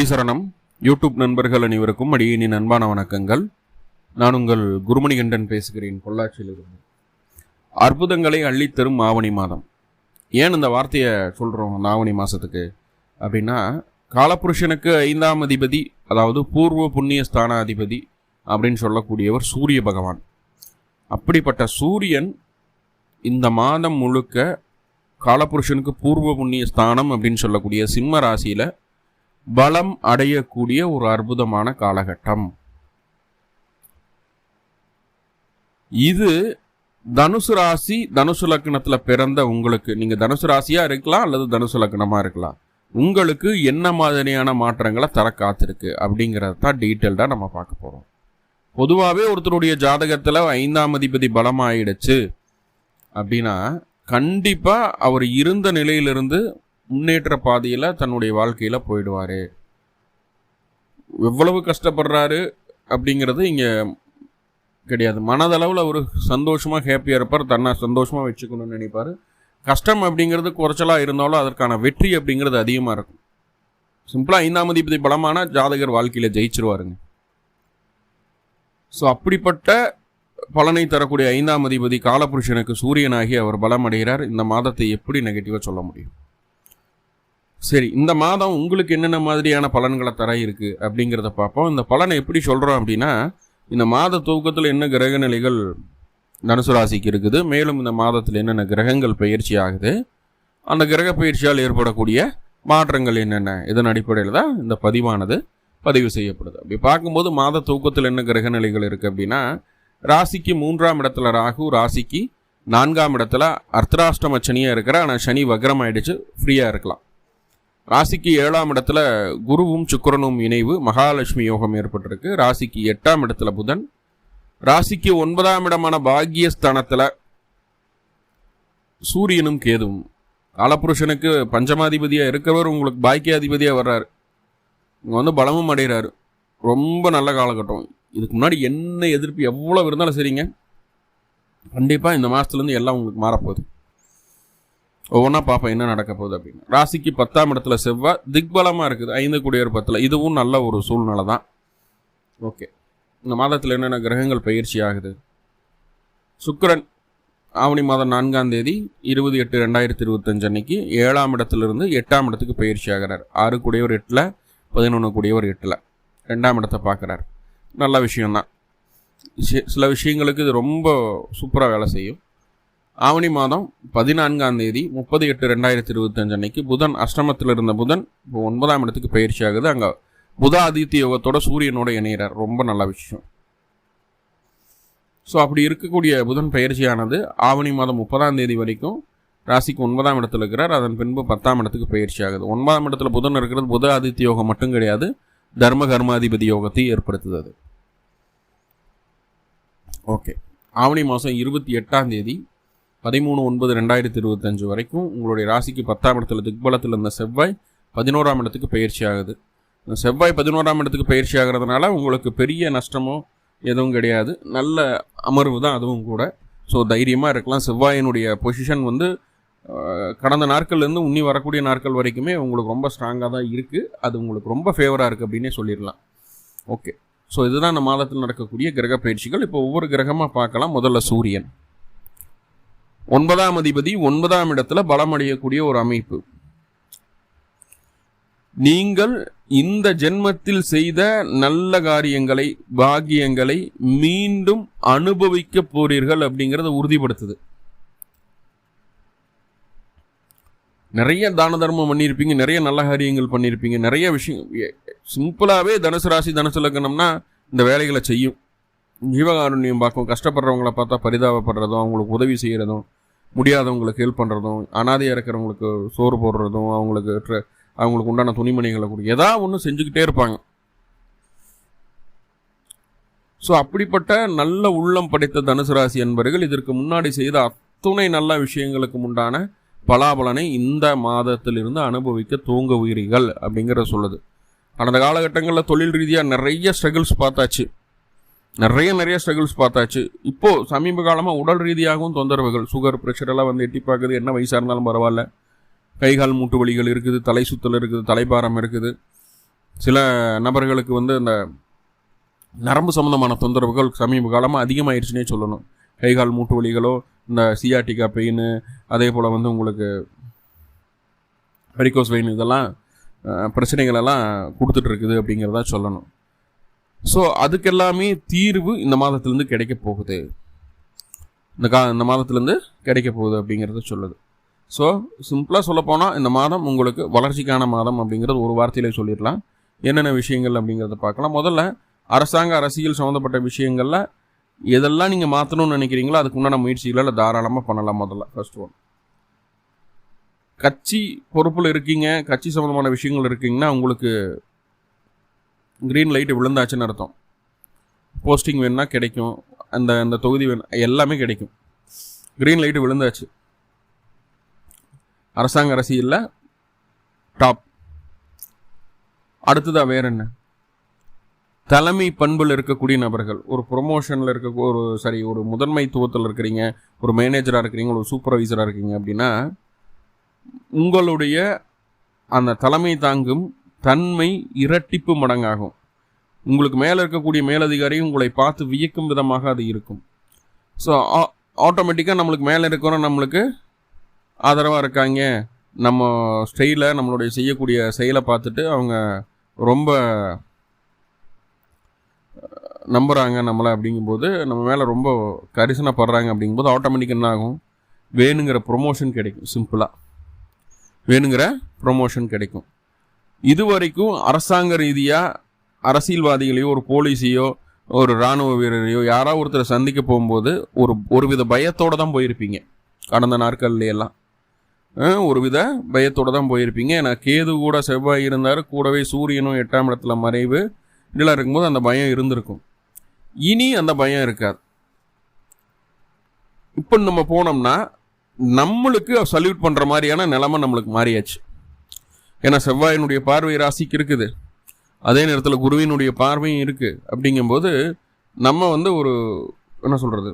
குருடி சரணம் யூடியூப் நண்பர்கள் அனைவருக்கும் அடியேனின் அன்பான வணக்கங்கள். நான் உங்கள் குருமணிகண்டன் பேசுகிறேன் பொள்ளாச்சியிலிருந்து. அற்புதங்களை அள்ளித்தரும் ஆவணி மாதம். ஏன் இந்த வார்த்தையை சொல்கிறோம் அந்த ஆவணி மாதத்துக்கு அப்படின்னா காலபுருஷனுக்கு ஐந்தாம் அதிபதி அதாவது பூர்வ புண்ணிய ஸ்தானாதிபதி அப்படின்னு சொல்லக்கூடியவர் சூரிய பகவான். அப்படிப்பட்ட சூரியன் இந்த மாதம் முழுக்க காலபுருஷனுக்கு பூர்வ புண்ணிய ஸ்தானம் அப்படின்னு சொல்லக்கூடிய சிம்ம ராசியில் பலம் அடையக்கூடிய ஒரு அற்புதமான காலகட்டம். இது தனுசு ராசி தனுசு லக்னத்தில் பிறந்த உங்களுக்கு நீங்கள் தனுசு ராசியாக இருக்கலாம் அல்லது தனுசு லக்னமாக இருக்கலாம். உங்களுக்கு என்ன மாதிரியான மாற்றங்களை தர காத்திருக்கு அப்படிங்கிறத தான் டீட்டெயில்டாக நம்ம பார்க்க போகிறோம் பொதுவாகவே ஒருத்தருடைய ஜாதகத்தில் ஐந்தாம் அதிபதி பலமாயிடுச்சு அப்படின்னா கண்டிப்பாக அவர் இருந்த நிலையிலிருந்து முன்னேற்ற பாதையில் தன்னுடைய வாழ்க்கையில் போயிடுவார். எவ்வளவு கஷ்டப்படுறாரு அப்படிங்கிறது இங்கே கிடையாது. மனதளவில் அவர் சந்தோஷமாக ஹாப்பியாக இருப்பார். தன்னை சந்தோஷமாக வச்சுக்கணும்னு நினைப்பார். கஷ்டம் அப்படிங்கிறது குறைச்சலாக இருந்தாலும் அதற்கான வெற்றி அப்படிங்கிறது அதிகமாக இருக்கும். சிம்பிளாக ஐந்தாம் அதிபதி பலமான ஜாதகர் வாழ்க்கையில் ஜெயிச்சிருவாருங்க. ஸோ அப்படிப்பட்ட பலனை தரக்கூடிய ஐந்தாம் அதிபதி காலபுருஷனுக்கு சூரியனாகி அவர் பலம் அடைகிறார் இந்த மாதத்தை எப்படி நெகட்டிவாக சொல்ல முடியும்? சரி இந்த மாதம் உங்களுக்கு என்னென்ன மாதிரியான பலன்களை தர இருக்கு அப்படிங்கிறத பார்ப்போம். இந்த பலனை எப்படி சொல்கிறோம் அப்படின்னா இந்த மாத தூக்கத்தில் என்ன கிரக நிலைகள் தனுசு ராசிக்கு இருக்குது மேலும் இந்த மாதத்தில் என்னென்ன கிரகங்கள் பயிற்சி ஆகுது அந்த கிரக பயிற்சியால் ஏற்படக்கூடிய மாற்றங்கள் என்னென்ன இதன் அடிப்படையில் தான் இந்த பதிவானது பதிவு செய்யப்படுது. அப்படி பார்க்கும்போது மாத தூக்கத்தில் என்ன கிரக நிலைகள் இருக்குது அப்படின்னா ராசிக்கு மூன்றாம் இடத்துல ராகு ராசிக்கு நான்காம் இடத்துல அர்த்தராஷ்டம சனியாக இருக்கிற ஆனால் சனி வக்ரம் ஆயிடுச்சு ஃப்ரீயாக இருக்கலாம். ராசிக்கு ஏழாம் இடத்துல குருவும் சுக்கரனும் இணைவு மகாலட்சுமி யோகம் ஏற்பட்டிருக்கு. ராசிக்கு எட்டாம் இடத்துல புதன். ராசிக்கு ஒன்பதாம் இடமான பாகியஸ்தானத்தில் சூரியனும் கேதுவும். காலபுருஷனுக்கு பஞ்சமாதிபதியாக இருக்கிறவர் உங்களுக்கு பாக்கியாதிபதியாக வர்றாரு. இங்கே வந்து பலமும் அடைகிறாரு. ரொம்ப நல்ல காலகட்டம். இதுக்கு முன்னாடி என்ன எதிர்ப்பு எவ்வளோ இருந்தாலும் சரிங்க. கண்டிப்பாக இந்த மாதத்துலேருந்து எல்லாம் உங்களுக்கு மாறப்போகுது. ஒவ்வொன்றா பார்ப்போம் என்ன நடக்க போகுது அப்படின்னு. ராசிக்கு பத்தாம் இடத்துல செவ்வாய் திக்பலமாக இருக்குது. ஐந்து குடியர் பத்தில். இதுவும் நல்ல ஒரு சூழ்நிலை தான். ஓகே. இந்த மாதத்தில் என்னென்ன கிரகங்கள் பயிற்சி ஆகுது? சுக்கரன் ஆவணி மாதம் நான்காம் தேதி இருபது எட்டு ரெண்டாயிரத்தி இருபத்தஞ்சு அன்னைக்கு ஏழாம் இடத்துலேருந்து எட்டாம் இடத்துக்கு பயிற்சி ஆகிறார். ஆறு கூடியவர் எட்டில் பதினொன்று கூடியவர் எட்டில். ரெண்டாம் இடத்தை பார்க்குறார். நல்ல விஷயந்தான் சில விஷயங்களுக்கு இது ரொம்ப சூப்பராக வேலை செய்யும். ஆவணி மாதம் பதினான்காம் தேதி முப்பது எட்டு ரெண்டாயிரத்தி இருபத்தஞ்சு அன்னைக்கு புதன் அஷ்டமத்தில் இருந்த புதன் இப்போ ஒன்பதாம் இடத்துக்கு பயிற்சி ஆகுது. அங்கே புத ஆதித்ய யோகத்தோட சூரியனோட இணைகிறார் ரொம்ப நல்ல விஷயம். ஸோ அப்படி இருக்கக்கூடிய புதன் பயிற்சியானது ஆவணி மாதம் முப்பதாம் தேதி வரைக்கும் ராசிக்கு ஒன்பதாம் இடத்துல இருக்கிறார். அதன் பின்பு பத்தாம் இடத்துக்கு பயிற்சி ஆகுது. ஒன்பதாம் இடத்துல புதன் இருக்கிறது புத ஆதித்ய யோகம் மட்டும் கிடையாது. தர்ம கர்மாதிபதி யோகத்தை ஏற்படுத்துது ஓகே ஆவணி மாதம் இருபத்தி எட்டாம் தேதி பதிமூணு ஒன்பது ரெண்டாயிரத்தி இருபத்தஞ்சு வரைக்கும் உங்களுடைய ராசிக்கு பத்தாம் இடத்துல திக்பலத்தில் இருந்த செவ்வாய் பதினோராம் இடத்துக்கு பயிற்சி ஆகுது. இந்த செவ்வாய் பதினோராம் இடத்துக்கு பயிற்சி ஆகிறதுனால உங்களுக்கு பெரிய நஷ்டமோ எதுவும் கிடையாது. நல்ல அமர்வு தான் அதுவும் கூட. ஸோ தைரியமாக இருக்கலாம். செவ்வாயினுடைய பொசிஷன் வந்து கடந்த நாட்கள்லேருந்து உன்னி வரக்கூடிய நாட்கள் வரைக்குமே உங்களுக்கு ரொம்ப ஸ்ட்ராங்காக தான் இருக்குது அது உங்களுக்கு ரொம்ப ஃபேவராக இருக்குது அப்படின்னே சொல்லிடலாம். ஓகே ஸோ இதுதான் இந்த மாதத்தில் நடக்கக்கூடிய கிரக பயிற்சிகள். இப்போ ஒவ்வொரு கிரகமாக பார்க்கலாம். முதல்ல சூரியன். ஒன்பதாம் அதிபதி ஒன்பதாம் இடத்துல பலமடையக்கூடிய ஒரு அமைப்பு. நீங்கள் இந்த ஜென்மத்தில் செய்த நல்ல காரியங்களை பாகியங்களை மீண்டும் அனுபவிக்க போறீர்கள் அப்படிங்கிறத உறுதிப்படுத்துது. நிறைய தான தர்மம் பண்ணியிருப்பீங்க நிறைய நல்ல காரியங்கள் பண்ணியிருப்பீங்க நிறைய விஷயம் சிம்பிளாகவே தனுசு ராசி தனுசு லக்கணம்னா இந்த வேலைகளை செய்யும். ஜீவகாருண்யம் பார்க்கும் கஷ்டப்படுறவங்கள பார்த்தா பரிதாபப்படுறதும் அவங்களுக்கு உதவி செய்கிறதும் முடியாதவங்களுக்கு ஹெல்ப் பண்ணுறதும் அனாதையாக இருக்கிறவங்களுக்கு சோறு போடுறதும் அவங்களுக்கு அவங்களுக்கு உண்டான துணிமணிகளை கொடு ஏதாவது ஒன்று செஞ்சுக்கிட்டே இருப்பாங்க. ஸோ அப்படிப்பட்ட நல்ல உள்ளம் படைத்த தனுசு ராசி என்பர்கள் இதற்கு முன்னாடி செய்த அத்துணை நல்ல விஷயங்களுக்கு உண்டான பலாபலனை இந்த மாதத்திலிருந்து அனுபவிக்க தூங்க அப்படிங்கிற சொல்லுது. கடந்த காலகட்டங்களில் தொழில் ரீதியாக நிறைய ஸ்ட்ரகிள்ஸ் பார்த்தாச்சு. நிறைய நிறைய ஸ்ட்ரகிள்ஸ் பார்த்தாச்சு. இப்போது சமீப காலமாக உடல் ரீதியாகவும் தொந்தரவுகள் சுகர் ப்ரெஷர் எல்லாம் வந்து எட்டி பார்க்குது. என்ன வயசாக இருந்தாலும் பரவாயில்ல. கைகால் மூட்டு வலிகள் இருக்குது தலை சுத்தல் இருக்குது தலைபாரம் இருக்குது. சில நபர்களுக்கு வந்து இந்த நரம்பு சம்மந்தமான தொந்தரவுகள் சமீப காலமாக அதிகமாகிடுச்சுனே சொல்லணும். கை கால் மூட்டு வலிகளோ இந்த சியாட்டிகா பெயின் அதே போல் வந்து உங்களுக்கு வெரிகோஸ் வெயின் இதெல்லாம் பிரச்சனைகளெல்லாம் கொடுத்துட்ருக்குது அப்படிங்கிறத அப்படிங்கிறதா சொல்லணும். ஸோ அதுக்கெல்லாமே தீர்வு இந்த மாதத்துலேருந்து கிடைக்க போகுது. இந்த கா இந்த மாதத்துலேருந்து கிடைக்க போகுது அப்படிங்கிறத சொல்லுது. ஸோ சிம்பிளாக சொல்லப்போனால் இந்த மாதம் உங்களுக்கு வளர்ச்சிக்கான மாதம் அப்படிங்கிறது ஒரு வார்த்தையிலே சொல்லிடலாம். என்னென்ன விஷயங்கள் அப்படிங்கிறத பார்க்கலாம். முதல்ல அரசாங்க அரசியல் சம்மந்தப்பட்ட விஷயங்களில் எதெல்லாம் நீங்கள் மாற்றணும்னு நினைக்கிறீங்களோ அதுக்கு உண்டான முயற்சிகளை தாராளமாக பண்ணலாம் முதல்ல ஃபர்ஸ்ட் ஒன் கட்சி பொறுப்பில் இருக்கீங்க கட்சி சம்மந்தமான விஷயங்கள் இருக்கீங்கன்னா உங்களுக்கு க்ரீன் லைட் விழுந்தாச்சுன்னு அர்த்தம். போஸ்டிங் வேணுன்னா கிடைக்கும். அந்த அந்த தொகுதி வேணும். எல்லாமே கிடைக்கும். க்ரீன் லைட் விழுந்தாச்சு. அரசாங்க அரசியலில் டாப் அடுத்ததாக வேற என்ன? தலைமை பண்பில் இருக்கக்கூடிய நபர்கள். ஒரு ப்ரொமோஷனில் இருக்க ஒரு சரி ஒரு முதன்மைத்துவத்தில் இருக்கிறீங்க. ஒரு மேனேஜராக இருக்கிறீங்க. ஒரு சூப்பர்வைசராக இருக்கீங்க அப்படின்னா உங்களுடைய அந்த தலைமை தாங்கும் தன்மை இரட்டிப்பு மடங்காகும். உங்களுக்கு மேலே இருக்கக்கூடிய மேலதிகாரி உங்களை பார்த்து வியக்கும் விதமாக அது இருக்கும். ஸோ ஆட்டோமேட்டிக்காக நம்மளுக்கு மேலே இருக்கிறோம் நம்மளுக்கு ஆதரவாக இருக்காங்க. நம்ம ஸ்டைலை நம்மளுடைய செய்யக்கூடிய செயலை பார்த்துட்டு அவங்க ரொம்ப நம்புகிறாங்க நம்மளை அப்படிங்கும்போது நம்ம மேலே ரொம்ப கரிசனப்படுறாங்க அப்படிங்கும்போது ஆட்டோமேட்டிக் என்ன ஆகும்? வேணுங்கிற ப்ரொமோஷன் கிடைக்கும் சிம்பிளாக வேணுங்கிற ப்ரொமோஷன் கிடைக்கும். இது வரைக்கும் அரசாங்க ரீதியாக அரசியல்வாதிகளையோ ஒரு போலீஸையோ ஒரு இராணுவ வீரரையோ யாரோ ஒருத்தரை சந்திக்க போகும்போது ஒரு ஒரு வித பயத்தோடு தான் போயிருப்பீங்க. கடந்த நாட்கள்லையெல்லாம். ஒரு வித பயத்தோடு தான் போயிருப்பீங்க. ஏன்னா கேது கூட செவ்வாய் இருந்தார் கூடவே சூரியனும் எட்டாம் இடத்துல மறைவு. இதெல்லாம் இருக்கும்போது அந்த பயம் இருந்திருக்கும். இனி அந்த பயம் இருக்காது. இப்போ நம்ம போனோம்னா நம்மளுக்கு சல்யூட் பண்ணுற மாதிரியான நிலமை நம்மளுக்கு மாறியாச்சு. ஏன்னா செவ்வாயினுடைய பார்வை ராசிக்கு இருக்குது. அதே நேரத்தில் குருவினுடைய பார்வையும் இருக்குது அப்படிங்கும்போது நம்ம வந்து ஒரு என்ன சொல்கிறது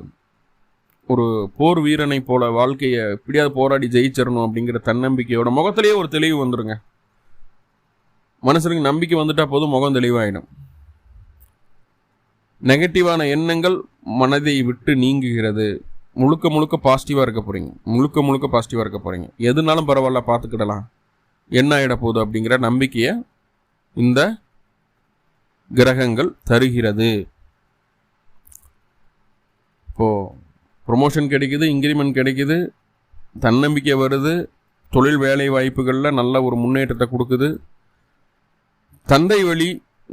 ஒரு போர் வீரனை போல வாழ்க்கையை எப்படியாவது போராடி ஜெயிச்சிடணும் அப்படிங்கிற தன்னம்பிக்கையோட முகத்திலேயே ஒரு தெளிவு வந்துடுங்க மனுஷனுக்கு நம்பிக்கை வந்துட்டா போதும் முகம் தெளிவாயிடும். நெகட்டிவான எண்ணங்கள் மனதை விட்டு நீங்குகிறது. முழுக்க முழுக்க பாசிட்டிவாக இருக்க போகிறீங்க முழுக்க முழுக்க பாசிட்டிவாக இருக்க போகிறீங்க எதுனாலும் பரவாயில்ல பார்த்துக்கிடலாம். என்ன ஆகிட போகுது அப்படிங்கிற நம்பிக்கையை இந்த கிரகங்கள் தருகிறது. இப்போது ப்ரொமோஷன் கிடைக்குது இன்க்ரிமெண்ட் கிடைக்குது தன்னம்பிக்கை வருது தொழில் வேலை வாய்ப்புகளில் நல்ல ஒரு முன்னேற்றத்தை கொடுக்குது. தந்தை வழி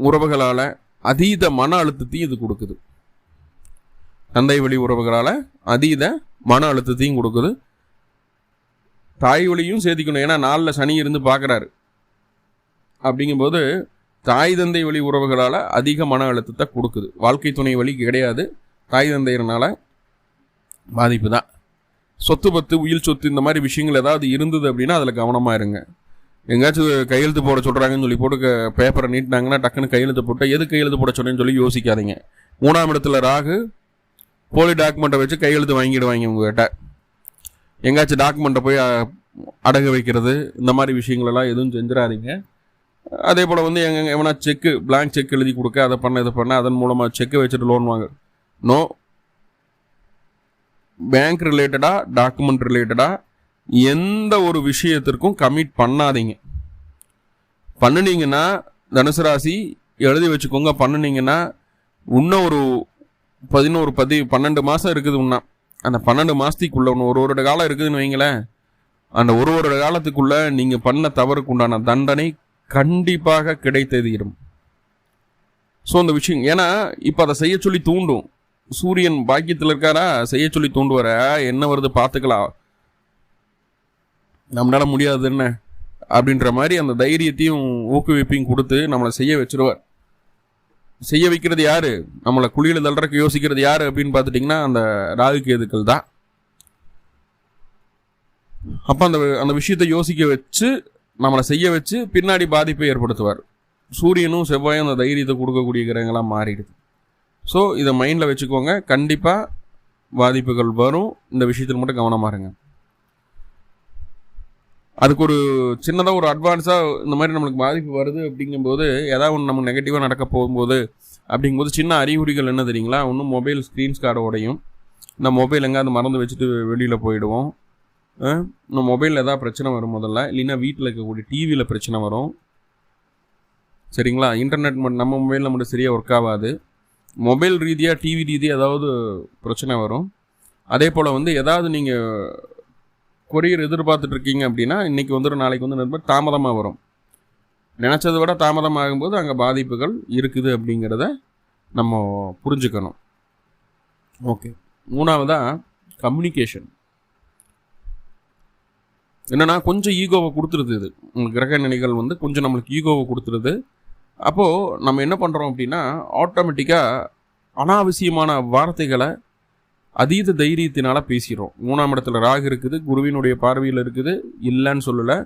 உறவுகளால் அதீத மன அழுத்தத்தையும் இது கொடுக்குது. தந்தை வழி உறவுகளால் அதீத மன அழுத்தத்தையும் கொடுக்குது. தாய் வழியும் சேர்த்திக்கணும் ஏன்னா நாளில் சனி இருந்து பார்க்குறாரு. அப்படிங்கும்போது தாய் தந்தை வழி உறவுகளால் அதிக மன அழுத்தத்தை கொடுக்குது. வாழ்க்கை துணை வழி கிடையாது. தாய் தந்தையர்னால பாதிப்பு தான். சொத்து பத்து உயில் சொத்து இந்த மாதிரி விஷயங்கள் ஏதாவது இருந்தது அப்படின்னா அதில் கவனமாக இருங்க. எங்கேயாச்சும் கையெழுத்து போட சொல்கிறாங்கன்னு சொல்லி போட்டு பேப்பரை நீட்டினாங்கன்னா டக்குன்னு கையெழுத்து போட்டு எது கையெழுத்து போட சொன்னேன்னு சொல்லி யோசிக்காதீங்க. மூணாம் இடத்துல ராகு போலி டாக்குமெண்ட்டை வச்சு கையெழுத்து வாங்கிடுவாங்க உங்ககிட்ட. எங்கேயாச்சும் டாக்குமெண்ட்டை போய் அடகு வைக்கிறது இந்த மாதிரி விஷயங்களெல்லாம் எதுவும் செஞ்சிடாதீங்க. அதே போல் வந்து எங்கே எவனா செக்கு பிளாங்க் செக் எழுதி கொடுக்க அதை பண்ண இதை பண்ண அதன் மூலமாக செக்கை வச்சுட்டு லோன் வாங்க. நோ பேங்க் ரிலேட்டடாக டாக்குமெண்ட் ரிலேட்டடாக எந்த ஒரு விஷயத்திற்கும் கமிட் பண்ணாதீங்க. பண்ணுனீங்கன்னா தனுசு ராசி எழுதி வச்சுக்கோங்க பண்ணுனீங்கன்னா இன்னும் ஒரு பதினோரு பதி பன்னெண்டு மாதம் இருக்குது இன்னும் அந்த பன்னெண்டு மாதத்துக்குள்ளே ஒன்று ஒரு வருட காலம் இருக்குதுன்னு வைங்களேன். அந்த ஒரு வருட காலத்துக்குள்ளே நீங்கள் பண்ண தவறுக்கு உண்டான தண்டனை கண்டிப்பாக கிடைத்ததீரும் ஸோ அந்த விஷயம் ஏன்னா இப்போ அதை செய்ய சொல்லி தூண்டும். சூரியன் பாக்கியத்தில் இருக்காரா? செய்ய சொல்லி தூண்டுவார? என்ன வருது பார்த்துக்கலாம். நம்மளால முடியாது என்ன? அப்படின்ற மாதிரி அந்த தைரியத்தையும் ஊக்குவிப்பையும் கொடுத்து நம்மளை செய்ய வச்சிருவார். செய்ய வைக்கிறது யார்? நம்மளை குழியில் தள்ளுறக்கு யோசிக்கிறது யார் அப்படின்னு பார்த்துட்டிங்கன்னா அந்த ராகு கேதுக்கள் தான். அப்போ அந்த அந்த விஷயத்தை யோசிக்க வச்சு நம்மளை செய்ய வச்சு பின்னாடி பாதிப்பை ஏற்படுத்துவார். சூரியனும் செவ்வாயும் அந்த தைரியத்தை கொடுக்கக்கூடிய கிரகங்களாக மாறிடுது. ஸோ இதை மைண்டில் வச்சுக்கோங்க. கண்டிப்பாக பாதிப்புகள் வரும். இந்த விஷயத்தில் மட்டும் கவனமாக இருங்க. அதுக்கு ஒரு சின்னதாக ஒரு அட்வான்ஸாக இந்த மாதிரி நம்மளுக்கு பாதிப்பு வருது அப்படிங்கும்போது ஏதாவது ஒன்று நமக்கு நெகட்டிவாக நடக்க போகும்போது அப்படிங்கும்போது சின்ன அறிகுறிகள் என்ன தெரியுங்களா? ஒன்றும் மொபைல் ஸ்க்ரீன்ஸ் கார்டு உடையும் இந்த மொபைல் எங்கேயாவது மறந்து வச்சுட்டு வெளியில் போயிடுவோம். நம்ம மொபைலில் எதாவது பிரச்சனை வரும் முதல்ல. இல்லைன்னா வீட்டில் இருக்கக்கூடிய டிவியில் பிரச்சனை வரும். சரிங்களா? இன்டர்நெட் மட்டும் நம்ம மொபைலில் மட்டும் சரியாக ஒர்க் ஆகாது. மொபைல் ரீதியாக டிவி ரீதியாக ஏதாவது பிரச்சனை வரும். அதே போல் வந்து ஏதாவது நீங்கள் கொரியர் எதிர்பார்த்துட்டு இருக்கீங்க அப்படின்னா இன்றைக்கி வந்துடும் நாளைக்கு வந்து ரொம்ப தாமதமாக வரும். நினச்சதை விட தாமதமாகும்போது அங்கே பாதிப்புகள் இருக்குது அப்படிங்கிறத நம்ம புரிஞ்சுக்கணும். ஓகே. மூணாவதாக கம்யூனிகேஷன் என்னன்னா கொஞ்சம் ஈகோவை கொடுத்துருது இது. கிரக நிலைகள் வந்து கொஞ்சம் நம்மளுக்கு ஈகோவை கொடுத்துருது. அப்போது நம்ம என்ன பண்ணுறோம் அப்படின்னா ஆட்டோமேட்டிக்காக அனாவசியமான வார்த்தைகளை அதீத தைரியத்தினால பேசிடுறோம் மூணாம் இடத்துல ராகு இருக்குது குருவினுடைய பார்வையில் இருக்குது இல்லைன்னு சொல்லலை.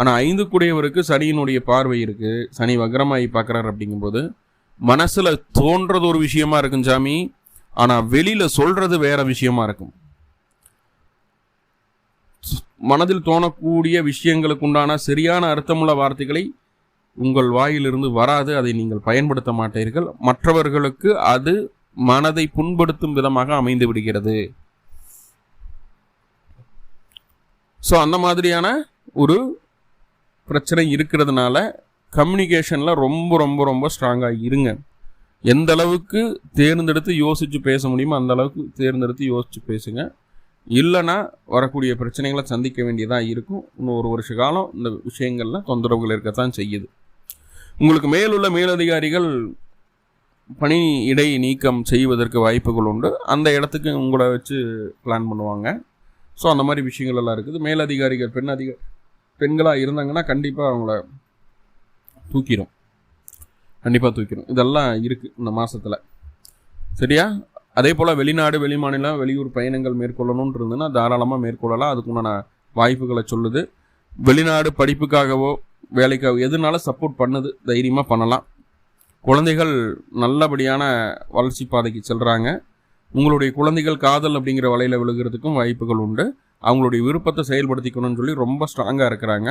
ஆனால் ஐந்து கூடியவருக்கு சனியினுடைய பார்வை இருக்குது சனி வக்ரமாயி பார்க்குறாரு அப்படிங்கும்போது மனசில் தோன்றது ஒரு விஷயமா இருக்கும் சாமி. ஆனால் வெளியில் சொல்கிறது வேற விஷயமா இருக்கும். மனதில் தோணக்கூடிய விஷயங்களுக்கு உண்டான சரியான அர்த்தமுள்ள வார்த்தைகளை உங்கள் வாயிலிருந்து வராது. அதை நீங்கள் பயன்படுத்த மாட்டீர்கள். மற்றவர்களுக்கு அது மனதை புண்படுத்தும் விதமாக அமைந்து விடுகிறது. ஸோ அந்த மாதிரியான ஒரு பிரச்சனை இருக்கிறதுனால கம்யூனிகேஷனில் ரொம்ப ரொம்ப ரொம்ப ஸ்ட்ராங்காக இருங்க. எந்த அளவுக்கு தேர்ந்தெடுத்து யோசித்து பேச முடியுமோ அந்த அளவுக்கு தேர்ந்தெடுத்து யோசித்து பேசுங்க. இல்லைன்னா வரக்கூடிய பிரச்சனைகளை சந்திக்க வேண்டியதாக இருக்கும். இன்னும் ஒரு வருஷ காலம் இந்த விஷயங்கள்ல தொந்தரவுகள் இருக்கத்தான் செய்யுது. உங்களுக்கு மேலுள்ள மேலதிகாரிகள் பணி இடை நீக்கம் செய்வதற்கு வாய்ப்புகள் உண்டு. அந்த இடத்துக்கு உங்களை வச்சு பிளான் பண்ணுவாங்க. ஸோ அந்த மாதிரி விஷயங்கள் எல்லாம் இருக்குது. மேலதிகாரிகள் பெண் அதிக பெண்களாக இருந்தாங்கன்னா கண்டிப்பாக அவங்கள தூக்கிடும் கண்டிப்பாக தூக்கிடும் இதெல்லாம் இருக்குது இந்த மாதத்தில் சரியா? அதே போல் வெளிநாடு வெளிமாநிலம் வெளியூர் பயணங்கள் மேற்கொள்ளணும்னு இருந்ததுன்னா தாராளமாக மேற்கொள்ளலாம். அதுக்குண்டான வாய்ப்புகளை சொல்லுது. வெளிநாடு படிப்புக்காகவோ வேலைக்காகவோ எதுனால சப்போர்ட் பண்ணுது. தைரியமாக பண்ணலாம். குழந்தைகள் நல்லபடியான வளர்ச்சி பாதைக்கு செல்கிறாங்க உங்களுடைய குழந்தைகள் காதல் அப்படிங்கிற வலையில் விழுகிறதுக்கும் வாய்ப்புகள் உண்டு. அவங்களுடைய விருப்பத்தை செயல்படுத்திக்கணும்னு சொல்லி ரொம்ப ஸ்ட்ராங்காக இருக்கிறாங்க.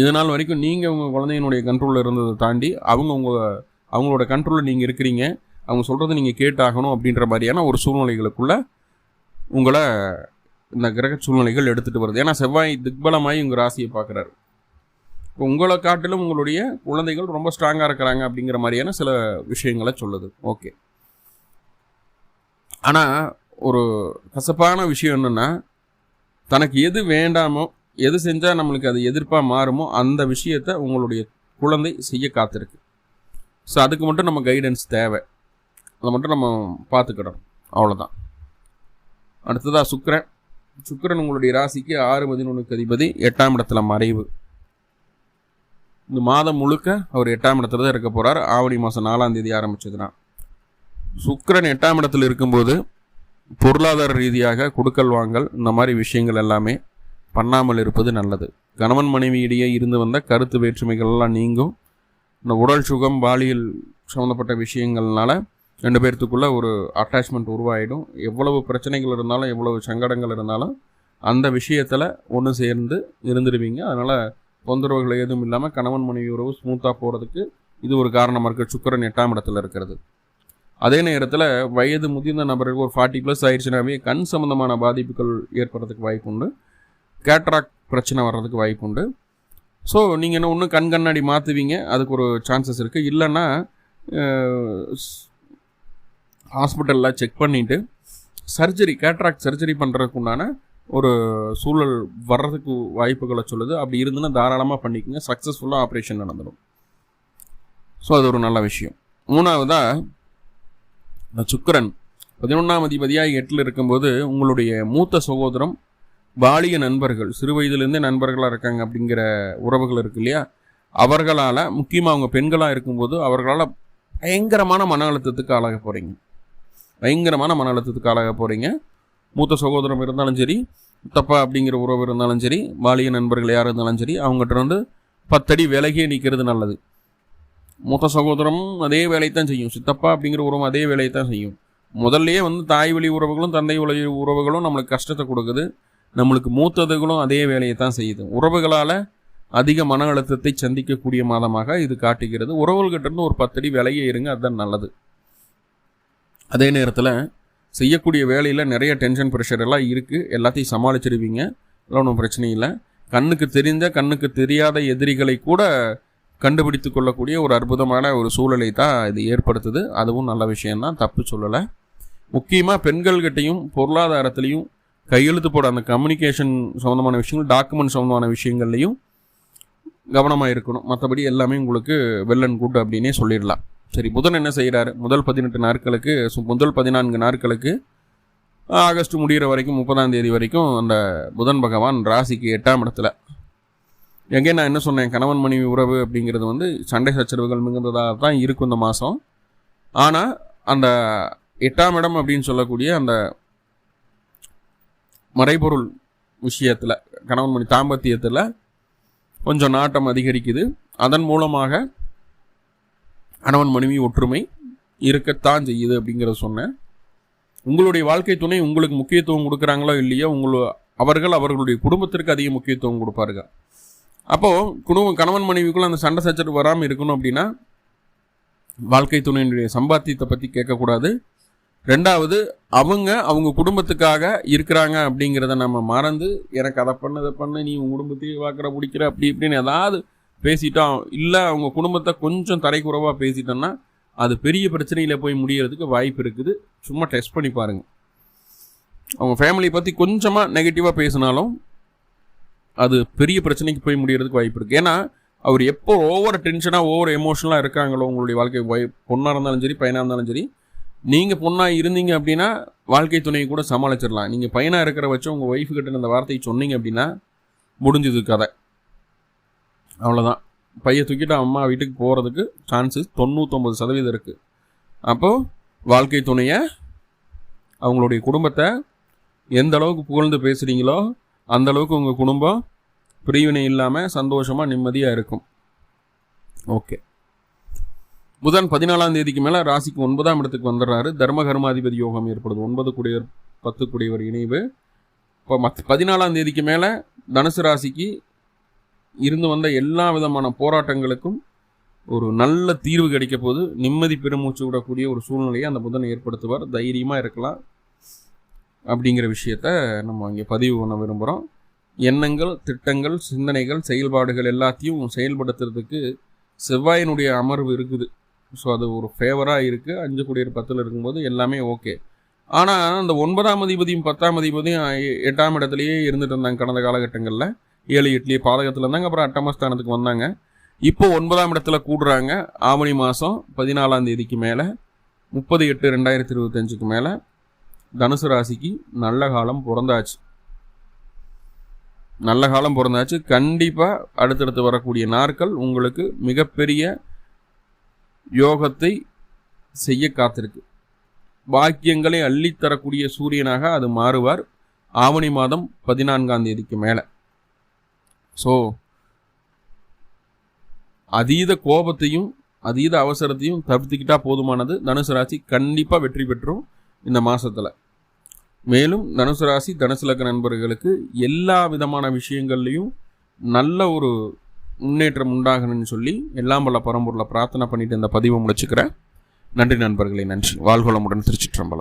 இதனால் வரைக்கும் நீங்கள் உங்கள் குழந்தையினுடைய கண்ட்ரோலில் இருந்ததை தாண்டி அவங்க உங்கள் அவங்களோட கண்ட்ரோலில் நீங்கள் இருக்கிறீங்க. அவங்க சொல்கிறத நீங்கள் கேட்டாகணும் அப்படின்ற மாதிரியான ஒரு சூழ்நிலைகளுக்குள்ளே உங்களை இந்த கிரக சூழ்நிலைகள் எடுத்துகிட்டு வருது. ஏன்னா செவ்வாய் திக்பலமாகி உங்கள் ராசியை பார்க்குறாரு. உங்களை காட்டிலும் உங்களுடைய குழந்தைகள் ரொம்ப ஸ்ட்ராங்காக இருக்கிறாங்க அப்படிங்கிற மாதிரியான சில விஷயங்களை சொல்லுது. ஓகே ஆனால் ஒரு கசப்பான விஷயம் என்னென்னா தனக்கு எது வேண்டாமோ எது செஞ்சால் நம்மளுக்கு அது எதிர்ப்பாக மாறுமோ அந்த விஷயத்தை உங்களுடைய குழந்தை செய்ய காத்திருக்கு. ஸோ அதுக்கு மட்டும் நம்ம கைடன்ஸ் தேவை. அதை மட்டும் நம்ம பார்த்துக்கிடணும். அவ்வளோதான் அடுத்ததாக சுக்கரன். சுக்கரன் உங்களுடைய ராசிக்கு ஆறு பதினொன்றுக்கு அதிபதி. எட்டாம் இடத்துல மறைவு. இந்த மாதம் முழுக்க அவர் எட்டாம் இடத்துல தான் இருக்க போகிறார் ஆவணி மாதம் நாலாம் தேதி ஆரம்பிச்சதுன்னா. சுக்கரன் எட்டாம் இடத்துல இருக்கும்போது பொருளாதார ரீதியாக கொடுக்கல் வாங்கல் இந்த மாதிரி விஷயங்கள் எல்லாமே பண்ணாமல் இருப்பது நல்லது. கணவன் மனைவியிடையே இருந்து வந்த கருத்து வேற்றுமைகள்லாம் நீங்கும். இந்த உடல் சுகம் பாலியல் சம்மந்தப்பட்ட விஷயங்கள்னால ரெண்டு பேர்த்துக்குள்ளே ஒரு அட்டாச்மெண்ட் உருவாகிடும் எவ்வளவு பிரச்சனைகள் இருந்தாலும் எவ்வளவு சங்கடங்கள் இருந்தாலும் அந்த விஷயத்தில் ஒன்று சேர்ந்து இருந்துடுவீங்க அதனால் தொந்தரவுகள் எதுவும் இல்லாமல் கணவன் மனைவி உறவு ஸ்மூத்தாக போகிறதுக்கு இது ஒரு காரணமாக இருக்குது சுக்கரன் எட்டாம் இடத்துல இருக்கிறது. அதே நேரத்தில் வயது முதிர்ந்த நபருக்கு ஒரு ஃபார்ட்டி ப்ளஸ் ஆயிடுச்சுனாவே கண் சம்மந்தமான பாதிப்புகள் ஏற்படுறதுக்கு வாய்ப்பு உண்டு. கேட்ராக் பிரச்சனை வர்றதுக்கு வாய்ப்பு உண்டு. ஸோ நீங்கள் என்ன ஒன்று கண் கண்ணாடி மாற்றுவீங்க அதுக்கு ஒரு சான்சஸ் இருக்குது இல்லைன்னா ஹாஸ்பிட்டலில் செக் பண்ணிவிட்டு சர்ஜரி கேட்ராக்ட் சர்ஜரி பண்ணுறதுக்கு உண்டான ஒரு சூழல் வர்றதுக்கு வாய்ப்புகளை சொல்லுது. அப்படி இருந்துன்னா தாராளமாக பண்ணிக்கோங்க. சக்ஸஸ்ஃபுல்லாக ஆப்ரேஷன் நடந்துடும். ஸோ அது ஒரு நல்ல விஷயம். மூணாவதாக இந்த சுக்கரன் பதினொன்றாம் அதிபதியாக எட்டில் இருக்கும்போது உங்களுடைய மூத்த சகோதரம் பாலிய நண்பர்கள் சிறு வயதுலேருந்தே நண்பர்களாக இருக்காங்க அப்படிங்கிற உறவுகள் இருக்கு இல்லையா? அவர்களால் முக்கியமாக அவங்க பெண்களாக இருக்கும்போது அவர்களால் பயங்கரமான மன அழுத்தத்துக்கு ஆளாக போகிறீங்க பயங்கரமான மன அழுத்தத்துக்கு ஆளாக போகிறீங்க மூத்த சகோதரம் இருந்தாலும் சரி தப்பா அப்படிங்கிற உறவு இருந்தாலும் சரி பாலிய நண்பர்கள் யார் இருந்தாலும் சரி அவங்ககிட்ட இருந்து பத்தடி விலகியே நிற்கிறது நல்லது. மூத்த சகோதரம் அதே வேலையை தான் செய்யும். சித்தப்பா அப்படிங்கிற உறவு அதே வேலையை தான் செய்யும். முதல்லயே வந்து தாய் வழி உறவுகளும் தந்தை வழி உறவுகளும் நம்மளுக்கு கஷ்டத்தை கொடுக்குது. நம்மளுக்கு மூத்ததுகளும் அதே வேலையை தான் செய்யுது. உறவுகளால் அதிக மன அழுத்தத்தை சந்திக்கக்கூடிய மாதமாக இது காட்டுகிறது. உறவுகள்கிட்ட இருந்து ஒரு பத்தடி விலையே இருங்க அதுதான் நல்லது. அதே நேரத்தில் செய்யக்கூடிய வேலையில் நிறைய டென்ஷன் ப்ரெஷர் எல்லாம் இருக்குது எல்லாத்தையும் சமாளிச்சிருவீங்க. அதெல்லாம் ஒன்றும் பிரச்சனை இல்லை. கண்ணுக்கு தெரிந்த கண்ணுக்கு தெரியாத எதிரிகளை கூட கண்டுபிடித்து கொள்ளக்கூடிய ஒரு அற்புதமான ஒரு சூழலை தான் இது ஏற்படுத்துது. அதுவும் நல்ல விஷயந்தான் தப்பு சொல்லலை. முக்கியமாக பெண்கள்கிட்டையும் பொருளாதாரத்துலேயும் கையெழுத்து போட அந்த கம்யூனிகேஷன் சம்மந்தமான விஷயங்கள் டாக்குமெண்ட் சம்மந்தமான விஷயங்கள்லையும் கவனமாக இருக்கணும். மற்றபடி எல்லாமே உங்களுக்கு வெல் அண்ட் குட் அப்படின்னே சொல்லிடலாம். சரி புதன் என்ன செய்கிறாரு? முதல் பதினெட்டு நாட்களுக்கு முதல் பதினான்கு நாட்களுக்கு ஆகஸ்ட் முடிகிற வரைக்கும் முப்பதாம் தேதி வரைக்கும் அந்த புதன் பகவான் ராசிக்கு எட்டாம் இடத்துல. எங்கே நான் என்ன சொன்னேன்? கணவன் மனைவி உறவு அப்படிங்கிறது வந்து சண்டை சச்சரவுகள் மிகுந்ததாக தான் இருக்கும் இந்த மாதம். ஆனால் அந்த எட்டாம் இடம் அப்படின்னு சொல்லக்கூடிய அந்த மறைபொருள் விஷயத்தில் கணவன் மணி தாம்பத்தியத்தில் கொஞ்சம் நாட்டம் அதிகரிக்குது. அதன் மூலமாக கணவன் மனைவி ஒற்றுமை இருக்கத்தான் செய்யுது அப்படிங்கிறத சொன்னேன். உங்களுடைய வாழ்க்கை துணை உங்களுக்கு முக்கியத்துவம் கொடுக்குறாங்களோ இல்லையோ உங்களு அவர்கள் அவர்களுடைய குடும்பத்திற்கு அதிக முக்கியத்துவம் கொடுப்பார்கள். அப்போது குடும்பம் கணவன் மனைவிக்குள்ளே அந்த சண்டை சச்சரவு வராமல் இருக்கணும் அப்படின்னா வாழ்க்கை துணையினுடைய சம்பாத்தியத்தை பற்றி கேட்கக்கூடாது. ரெண்டாவது அவங்க அவங்க குடும்பத்துக்காக இருக்கிறாங்க அப்படிங்கிறத நம்ம மறந்து எனக்கு அதை பண்ண இதை பண்ண நீ உன் குடும்பத்தையே பார்க்குற பிடிக்கிற அப்படி இப்படின்னு ஏதாவது பேசிட்டோம். இல்லை அவங்க குடும்பத்தை கொஞ்சம் தரைக்குறவாக பேசிட்டோன்னா அது பெரிய பிரச்சனையில் போய் முடியறதுக்கு வாய்ப்பு இருக்குது. சும்மா டெஸ்ட் பண்ணி பாருங்கள் அவங்க ஃபேமிலியை பற்றி கொஞ்சமாக நெகட்டிவாக பேசினாலும் அது பெரிய பிரச்சனைக்கு போய் முடியறதுக்கு வாய்ப்பு இருக்குது ஏன்னா அவர் எப்போ ஓவர் டென்ஷனாக ஓவர் எமோஷனலாக இருக்காங்களோ உங்களுடைய வாழ்க்கை ஒய் பொண்ணாக இருந்தாலும் சரி பையனாக இருந்தாலும் சரி நீங்கள் பொண்ணாக இருந்தீங்க அப்படின்னா வாழ்க்கை துணையை கூட சமாளிச்சிடலாம். நீங்கள் பையனாக இருக்கிற வச்சு உங்கள் ஒய்ஃபு கிட்ட அந்த வார்த்தையை சொன்னீங்க அப்படின்னா முடிஞ்சது கதை. அவ்வளோதான் பையன் தூக்கிட்டு அம்மா வீட்டுக்கு போகிறதுக்கு சான்சஸ் தொண்ணூத்தொம்பது சதவீதம் இருக்குது அப்போது வாழ்க்கை துணையை அவங்களுடைய குடும்பத்தை எந்த அளவுக்கு புகழ்ந்து பேசுகிறீங்களோ அந்த அளவுக்கு உங்கள் குடும்பம் பிரிவினை இல்லாமல் சந்தோஷமாக நிம்மதியாக இருக்கும். ஓகே. புதன் பதினாலாம் தேதிக்கு மேலே ராசிக்கு ஒன்பதாம் இடத்துக்கு வந்துடுறாரு. தர்ம கர்மாதிபதி யோகம் ஏற்படுது. ஒன்பது குடியவர் பத்து குடியவர் இணைவு. இப்போ மத் பதினாலாம் தேதிக்கு மேலே தனுசு ராசிக்கு இருந்து வந்த எல்லா விதமான போராட்டங்களுக்கும் ஒரு நல்ல தீர்வு கிடைக்க போது நிம்மதி பெருமூச்சு விடக்கூடிய ஒரு சூழ்நிலையை அந்த புதனை ஏற்படுத்துவார். தைரியமாக இருக்கலாம். அப்படிங்கிற விஷயத்த நம்ம இங்கே பதிவு பண்ண விரும்புகிறோம் எண்ணங்கள் திட்டங்கள் சிந்தனைகள் செயல்பாடுகள் எல்லாத்தையும் செயல்படுத்துறதுக்கு செவ்வாயினுடைய அமர்வு இருக்குது. ஸோ அது ஒரு ஃபேவராக இருக்குது அஞ்சு குடியர் பத்தில் இருக்கும்போது எல்லாமே ஓகே ஆனால் அந்த ஒன்பதாம் அதிபதியும் பத்தாம் அதிபதியும் எட்டாம் இடத்துலையே இருந்துட்டு இருந்தாங்க கடந்த காலகட்டங்களில். ஏழு இட்லி பாதகத்தில் இருந்தாங்க. அப்புறம் அட்டமஸ்தானத்துக்கு வந்தாங்க. இப்போ ஒன்பதாம் இடத்துல கூடுறாங்க. ஆவணி மாதம் பதினாலாம் தேதிக்கு மேலே முப்பது எட்டு ரெண்டாயிரத்தி இருபத்தஞ்சுக்கு மேலே தனுசு ராசிக்கு நல்ல காலம் பிறந்தாச்சு. நல்ல காலம் பிறந்தாச்சு. கண்டிப்பாக அடுத்தடுத்து வரக்கூடிய நாட்கள் உங்களுக்கு மிகப்பெரிய யோகத்தை செய்ய காத்திருக்கு. பாக்கியங்களை அள்ளித்தரக்கூடிய சூரியனாக அது மாறுவார். ஆவணி மாதம் பதினான்காம் தேதிக்கு மேலே. ஸோ அதீத கோபத்தையும் அதீத அவசரத்தையும் தவிர்த்துக்கிட்டா போதுமானது. தனுசு ராசி கண்டிப்பாக வெற்றி பெற்றும் இந்த மாதத்தில் மேலும் தனுசு ராசி தனுசு லக்ன நண்பர்களுக்கு எல்லா விதமான விஷயங்கள்லையும் நல்ல ஒரு முன்னேற்றம் உண்டாகணும்னு சொல்லி எல்லாம் பல பரம்பொருளை பிரார்த்தனை பண்ணிட்டு இந்த பதிவை முடிச்சுக்கிறேன். நன்றி நண்பர்களே நன்றி. வாழ்வளமுடன் திருச்சிற்றம்பலம்.